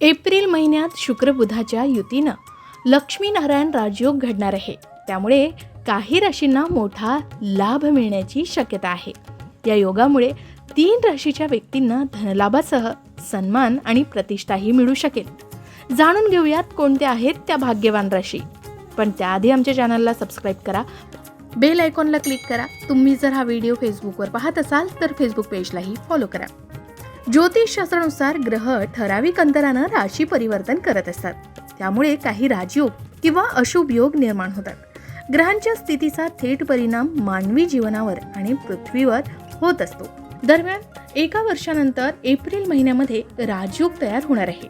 April महिन्यात शुक्रबुधाच्या युतीनं लक्ष्मीनारायण राजयोग घडणार आहे. त्यामुळे काही राशींना मोठा लाभ मिळण्याची शक्यता आहे. या योगामुळे तीन राशीच्या व्यक्तींना धनलाभासह सन्मान आणि प्रतिष्ठाही मिळू शकेल. जाणून घेऊयात कोणत्या आहेत त्या भाग्यवान राशी. पण त्याआधी आमच्या चॅनलला सबस्क्राईब करा. बेल आयकॉनला क्लिक करा. तुम्ही जर हा व्हिडिओ फेसबुकवर पाहत असाल तर फेसबुक पेजलाही फॉलो करा. ज्योतिषशास्त्रानुसार ग्रह ठराविक अंतरानं राशी परिवर्तन करत असतात. त्यामुळे काही राजयोग किंवा अशुभ योग निर्माण होतात. ग्रहांच्या स्थितीचा थेट परिणाम मानवी जीवनावर आणि पृथ्वीवर होत असतो. दरम्यान एका वर्षानंतर एप्रिल महिन्यामध्ये राजयोग तयार होणार आहे.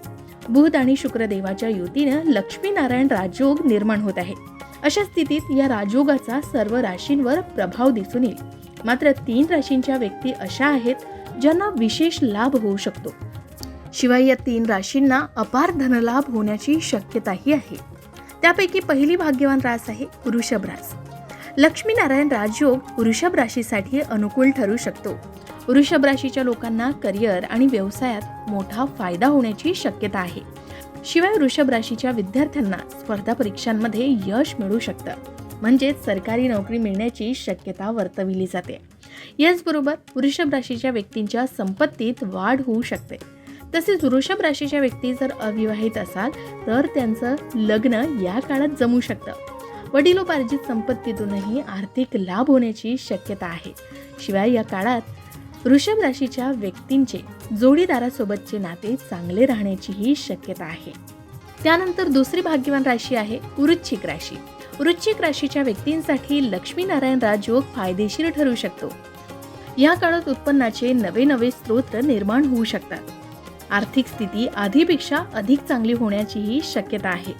बुध आणि शुक्रदेवाच्या युतीनं लक्ष्मीनारायण राजयोग निर्माण होत आहे. अशा स्थितीत या राजयोगाचा सर्व राशींवर प्रभाव दिसून येईल. मात्र तीन राशींच्या व्यक्ती अशा आहेत ज्यांना विशेष लाभ होऊ शकतो. शिवाय या तीन राशींना अपार धनलाभ होण्याची शक्यताही आहे. त्यापैकी पहिली भाग्यवान रास आहे वृषभ रास. लक्ष्मीनारायण राजयोग वृषभ राशीसाठी अनुकूल ठरू शकतो. वृषभ राशीच्या लोकांना करिअर आणि व्यवसायात मोठा फायदा होण्याची शक्यता आहे. शिवाय वृषभ राशीच्या विद्यार्थ्यांना स्पर्धा परीक्षांमध्ये यश मिळू शकतं. म्हणजेच सरकारी नोकरी मिळण्याची शक्यता वर्तविली जाते. याचबरोबर वृषभ राशीच्या व्यक्तींच्या संपत्तीत वाढ होऊ शकते. तसेच वृषभ राशीच्या व्यक्ती जर अविवाहित असाल तर त्यांचं लग्न या काळात जमू शकतं. वडिलोपार्जित संपत्तीतूनही आर्थिक लाभ होण्याची शक्यता आहे. शिवाय या काळात वृषभ राशीच्या व्यक्तींचे जोडीदारासोबतचे नाते चांगले राहण्याचीही शक्यता आहे. त्यानंतर दुसरी भाग्यवान राशी आहे वृश्चिक राशी. वृश्चिक राशीच्या व्यक्तींसाठी लक्ष्मीनारायण राजयोग फायदेशीर ठरू शकतो. या काळात उत्पन्नाचे नवे नवे स्रोत निर्माण होऊ शकतात. आर्थिक स्थिती आधीपेक्षा अधिक चांगली होण्याचीही शक्यता आहे.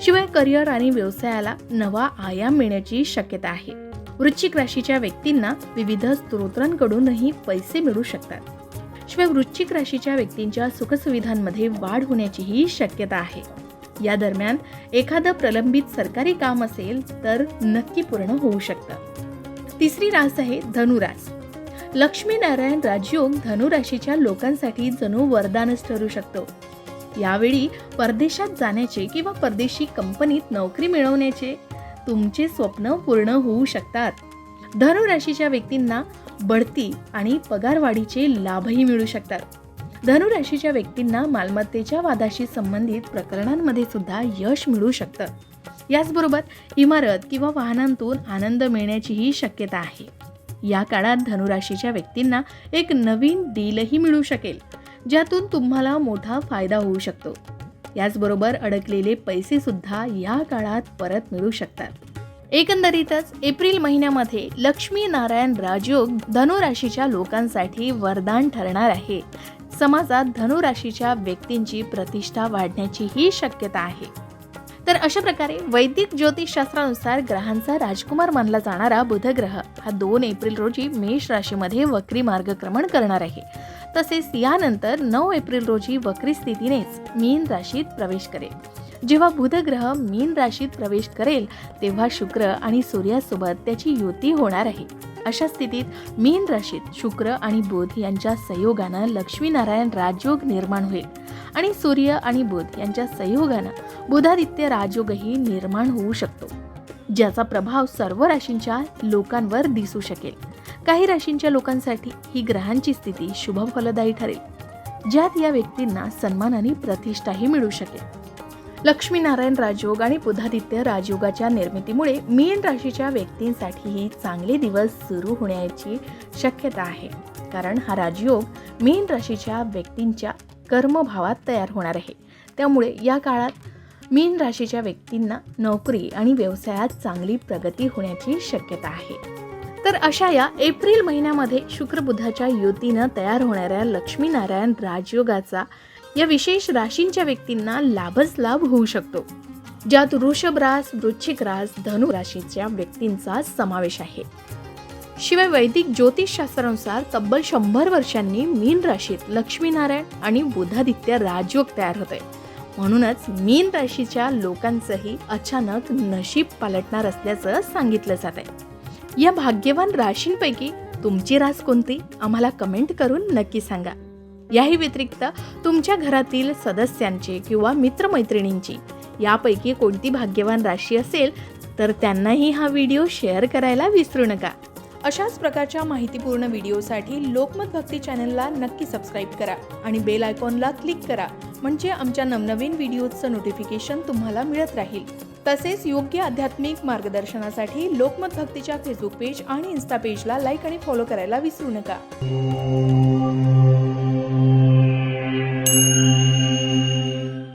शिवाय करिअर आणि व्यवसायाला नवा आयाम मिळण्याची शक्यता आहे. वृश्चिक राशीच्या व्यक्तींना विविध स्त्रोतांकडूनही पैसे मिळू शकतात. शिवाय वृश्चिक राशीच्या व्यक्तींच्या सुखसुविधांमध्ये वाढ होण्याचीही शक्यता आहे. या दरम्यान एखादं प्रलंबित सरकारी काम असेल तर नक्की पूर्ण होऊ शकतं. तिसरी रास आहे धनुरास. लक्ष्मीनारायण राजयोग धनुराशीच्या लोकांसाठी जणू वरदानच ठरू शकतो. यावेळी परदेशात जाण्याचे किंवा परदेशी कंपनीत नोकरी मिळवण्याचे तुमचे स्वप्न पूर्ण होऊ शकतात. धनुराशीच्या व्यक्तींना बढती आणि पगारवाढीचे लाभही मिळू शकतात. धनुराशीच्या व्यक्तींना मालमत्तेच्या वादाशी संबंधित प्रकरणांमध्ये सुद्धा यश मिळू शकतं. याचबरोबर इमारत किंवा वाहनांतून आनंद मिळण्याचीही शक्यता आहे. या काळात धनुराशीच्या व्यक्तींना एक नवीन डीलही मिळू शकेल ज्यातून तुम्हाला मोठा फायदा होऊ शकतो. याचबरोबर अडकलेले पैसे सुद्धा या काळात परत मिळू शकतात. एकंदरीतच एप्रिल महिन्यामध्ये लक्ष्मी नारायण राजयोग धनुराशीच्या लोकांसाठी वरदान ठरणार आहे. समाजात धनुराशीच्या व्यक्तींची प्रतिष्ठा वाढण्याचीही शक्यता आहे. तर अशा प्रकारे वैदिक ज्योतिषशास्त्रानुसार ग्रहांचा राजकुमार मानला जाणारा बुधग्रह हा दोन एप्रिल रोजी मेष राशीमध्ये वक्री मार्गक्रमण करणार आहे. तसेच यानंतर नऊ एप्रिल रोजी वक्री स्थितीनेच मीन राशीत प्रवेश करेल. जेव्हा बुधग्रह मीन राशीत प्रवेश करेल तेव्हा शुक्र आणि सूर्यासोबत त्याची युती होणार आहे. अशा स्थितीत मीन राशीत शुक्र आणि बुध यांच्या संयोगानं लक्ष्मीनारायण राजयोग निर्माण होईल. आणि सूर्य आणि बुध यांच्या संयोगानं बुधादित्य राजयोगही निर्माण होऊ शकतो ज्याचा प्रभाव सर्व राशींच्या लोकांवर दिसू शकेल. काही राशींच्या लोकांसाठी ही ग्रहांची स्थिती शुभ फलदायी ठरेल ज्यात या व्यक्तींना सन्मान आणि प्रतिष्ठाही मिळू शकेल. लक्ष्मीनारायण राजयोग आणि बुधादित्य राजयोगाच्या निर्मितीमुळे मीन राशीच्या व्यक्तींसाठीही चांगले दिवस सुरू होण्याची शक्यता आहे. कारण हा राजयोग मीन राशीच्या व्यक्तींच्या कर्मभावात तयार होणार आहे. त्यामुळे या काळात मीन राशीच्या व्यक्तींना नोकरी आणि व्यवसायात चांगली प्रगती होण्याची शक्यता आहे. तर अशा या एप्रिल महिन्यामध्ये शुक्रबुधाच्या युतीनं तयार होणाऱ्या लक्ष्मीनारायण राजयोगाचा या विशेष राशींच्या व्यक्तींना लाभच लाभ होऊ शकतो ज्यात वृषभ रास वृश्चिक रास धनु राशीच्या व्यक्तींचा समावेश आहे. शिवाय वैदिक ज्योतिषशास्त्रानुसार तब्बल शंभर वर्षांनी मीन राशीत लक्ष्मीनारायण आणि बुधादित्य राजयोग तयार होते म्हणूनच मीन राशीच्या लोकांचंही अचानक नशीब पालटणार असल्याचं सांगितलं जात आहे या भाग्यवान राशींपैकी तुमची रास कोणती? आम्हाला कमेंट करून नक्की सांगा. याही व्यतिरिक्त तुमच्या घरातील सदस्यांची किंवा मित्रमैत्रिणींची यापैकी कोणती भाग्यवान राशी असेल तर त्यांनाही हा व्हिडिओ शेअर करायला विसरू नका. अशाच प्रकारच्या माहितीपूर्ण व्हिडिओसाठी लोकमत भक्ती चॅनलला नक्की सबस्क्राईब करा आणि बेल आयकॉनला क्लिक करा म्हणजे आमच्या नवनवीन व्हिडिओजचं नोटिफिकेशन तुम्हाला मिळत राहील. तसेच योग्य आध्यात्मिक मार्गदर्शनासाठी लोकमत भक्तीच्या फेसबुक पेज आणि इन्स्टा पेजला लाईक आणि फॉलो करायला विसरू नका.